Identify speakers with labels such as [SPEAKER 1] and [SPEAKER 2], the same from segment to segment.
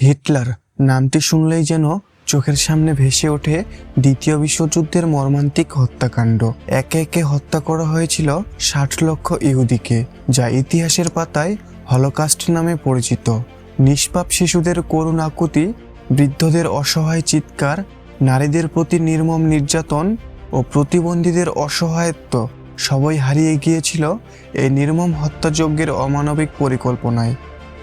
[SPEAKER 1] Hitler নামটি শুনলেই যেন চোখের সামনে ভেসে ওঠে দ্বিতীয় বিশ্বযুদ্ধের মর্মান্তিক হত্যাকাণ্ড। একে একে হত্যা করা হয়েছিল ষাট লক্ষ ইহুদিকে, যা ইতিহাসের পাতায় হলোকাস্ট নামে পরিচিত। নিষ্পাপ শিশুদের করুণ আকুতি, বৃদ্ধদের অসহায় চিৎকার, নারীদের প্রতি নির্মম নির্যাতন ও প্রতিবন্ধীদের অসহায়ত্ব সবই হারিয়ে গিয়েছিল এই নির্মম হত্যাযজ্ঞের অমানবিক পরিকল্পনায়।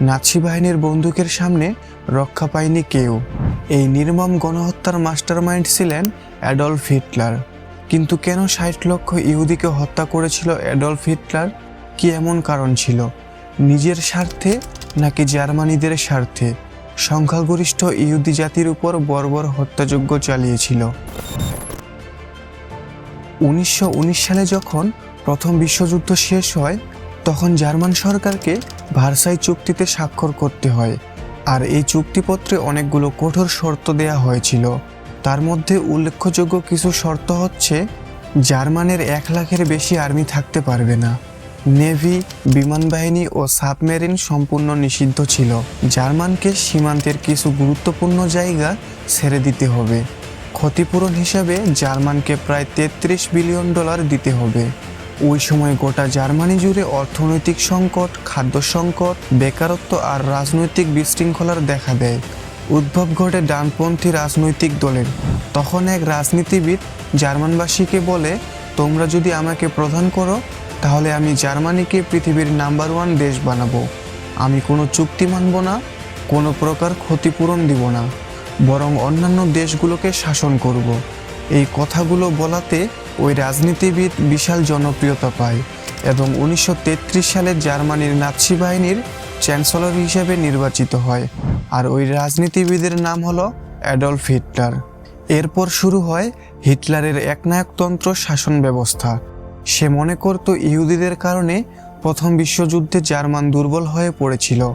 [SPEAKER 1] নাৎসি বাহিনীর বন্দুকের সামনে রক্ষা পায়নি কেউ। এই নির্মম গণহত্যার মাস্টারমাইন্ড ছিলেন অ্যাডলফ হিটলার। কিন্তু কেন ষাট লক্ষ ইহুদিকে হত্যা করেছিল অ্যাডলফ হিটলার? কি এমন কারণ ছিল? নিজের স্বার্থে নাকি জার্মানিদের স্বার্থে? সংখ্যাগরিষ্ঠ ইহুদি জাতির উপর বর্বর হত্যাযজ্ঞ চালিয়েছিল। উনিশশো উনিশ সালে যখন প্রথম বিশ্বযুদ্ধ শেষ হয় তখন জার্মান সরকারকে ভার্সাই চুক্তিতে স্বাক্ষর করতে হয়, আর এই চুক্তিপত্রে অনেকগুলো কঠোর শর্ত দেয়া হয়েছিল। তার মধ্যে উল্লেখযোগ্য কিছু শর্ত হচ্ছে, জার্মানের এক লাখের বেশি আর্মি থাকতে পারবে না। নেভি বিমান বাহিনী ও সাবমেরিন সম্পূর্ণ নিষিদ্ধ ছিল। জার্মানকে সীমান্তের কিছু গুরুত্বপূর্ণ জায়গা ছেড়ে দিতে হবে। ক্ষতিপূরণ হিসাবে জার্মানকে প্রায় তেত্রিশ বিলিয়ন ডলার দিতে হবে। ওই সময় গোটা জার্মানি জুড়ে অর্থনৈতিক সংকট, খাদ্য সংকট, বেকারত্ব আর রাজনৈতিক বিশৃঙ্খলার দেখা দেয়। উদ্ভব ঘটে ডানপন্থী রাজনৈতিক দলের। তখন এক রাজনীতিবিদ জার্মানবাসীকে বলে, তোমরা যদি আমাকে প্রধান করো, তাহলে আমি জার্মানিকে পৃথিবীর নাম্বার ওয়ান দেশ বানাবো। আমি কোনো চুক্তি মানব না, কোনো প্রকার ক্ষতিপূরণ দিব না। বরং অন্যান্য দেশগুলোকে শাসন করব। এই কথাগুলো বলাতে ওই রাজনীতিবিদ বিশাল জনপ্রিয়তা পায় এবং উনিশশো তেত্রিশ সালে জার্মানির নাৎসি বাহিনীর চ্যান্সেলর হিসেবে নির্বাচিত হয়। আর ওই রাজনীতিবিদের নাম হলো অ্যাডলফ হিটলার। এরপর শুরু হয় হিটলারের একনায়কতন্ত্র শাসন ব্যবস্থা। সে মনে করত ইহুদিদের কারণে প্রথম বিশ্বযুদ্ধে জার্মান দুর্বল হয়ে পড়েছিল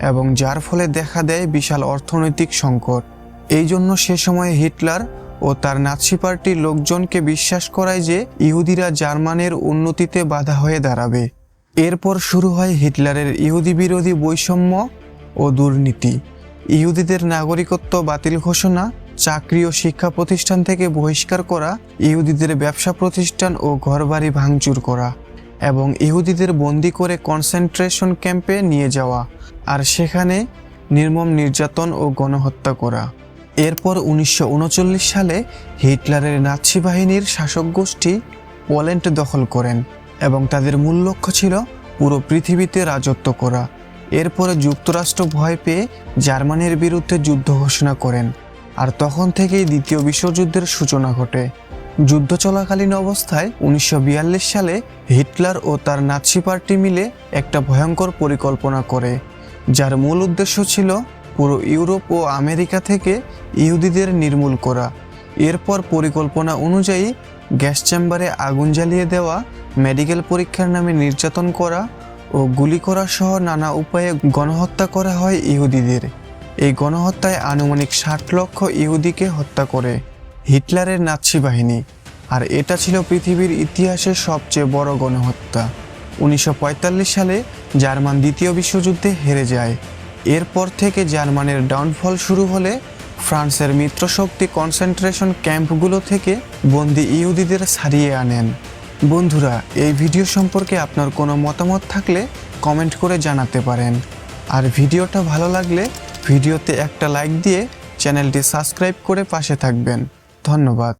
[SPEAKER 1] এবং যার ফলে দেখা দেয় বিশাল অর্থনৈতিক সংকট। এই জন্য সে সময় হিটলার ও তার নাৎসি পার্টির লোকজনকে বিশ্বাস করায় যে ইহুদিরা জার্মানের উন্নতিতে বাধা হয়ে দাঁড়াবে। এরপর শুরু হয় হিটলারের ইহুদি বিরোধী বৈষম্য ও দুর্নীতি। ইহুদিদের নাগরিকত্ব বাতিল ঘোষণা, চাকরি ও শিক্ষা প্রতিষ্ঠান থেকে বহিষ্কার করা, ইহুদিদের ব্যবসা প্রতিষ্ঠান ও ঘরবাড়ি ভাঙচুর করা এবং ইহুদিদের বন্দি করে কনসেন্ট্রেশন ক্যাম্পে নিয়ে যাওয়া আর সেখানে নির্মম নির্যাতন ও গণহত্যা করা। এরপর উনিশশো উনচল্লিশ সালে হিটলারের নাৎসি বাহিনীর শাসক গোষ্ঠী পোল্যান্ড দখল করেন এবং তাদের মূল লক্ষ্য ছিল পুরো পৃথিবীতে রাজত্ব করা। এরপরে যুক্তরাষ্ট্র ভয় পেয়ে জার্মানির বিরুদ্ধে যুদ্ধ ঘোষণা করেন আর তখন থেকেই দ্বিতীয় বিশ্বযুদ্ধের সূচনা ঘটে। যুদ্ধ চলাকালীন অবস্থায় উনিশশো বিয়াল্লিশ সালে হিটলার ও তার নাৎসি পার্টি মিলে একটা ভয়ঙ্কর পরিকল্পনা করে, যার মূল উদ্দেশ্য ছিল পুরো ইউরোপ ও আমেরিকা থেকে ইহুদিদের নির্মূল করা। এরপর পরিকল্পনা অনুযায়ী গ্যাস চেম্বারে আগুন জ্বালিয়ে দেওয়া, মেডিকেল পরীক্ষার নামে নির্যাতন করা ও গুলি করা সহ নানা উপায়ে গণহত্যা করা হয় ইহুদিদের। এই গণহত্যায় আনুমানিক ষাট লক্ষ ইহুদিকে হত্যা করে হিটলারের নাৎসি বাহিনী। আর এটা ছিল পৃথিবীর ইতিহাসের সবচেয়ে বড় গণহত্যা। উনিশশো পঁয়তাল্লিশ সালে জার্মান দ্বিতীয় বিশ্বযুদ্ধে হেরে যায়। এরপর থেকে জার্মানির ডাউনফল শুরু হলে ফ্রান্সের মিত্রশক্তি কনসেন্ট্রেশন ক্যাম্পগুলো থেকে বন্দি ইহুদিদের ছাড়িয়ে আনেন। বন্ধুরা, এই ভিডিও সম্পর্কে আপনার কোনো মতামত থাকলে কমেন্ট করে জানাতে পারেন। আর ভিডিওটা ভালো লাগলে ভিডিওতে একটা লাইক দিয়ে চ্যানেলটি সাবস্ক্রাইব করে পাশে থাকবেন। ধন্যবাদ।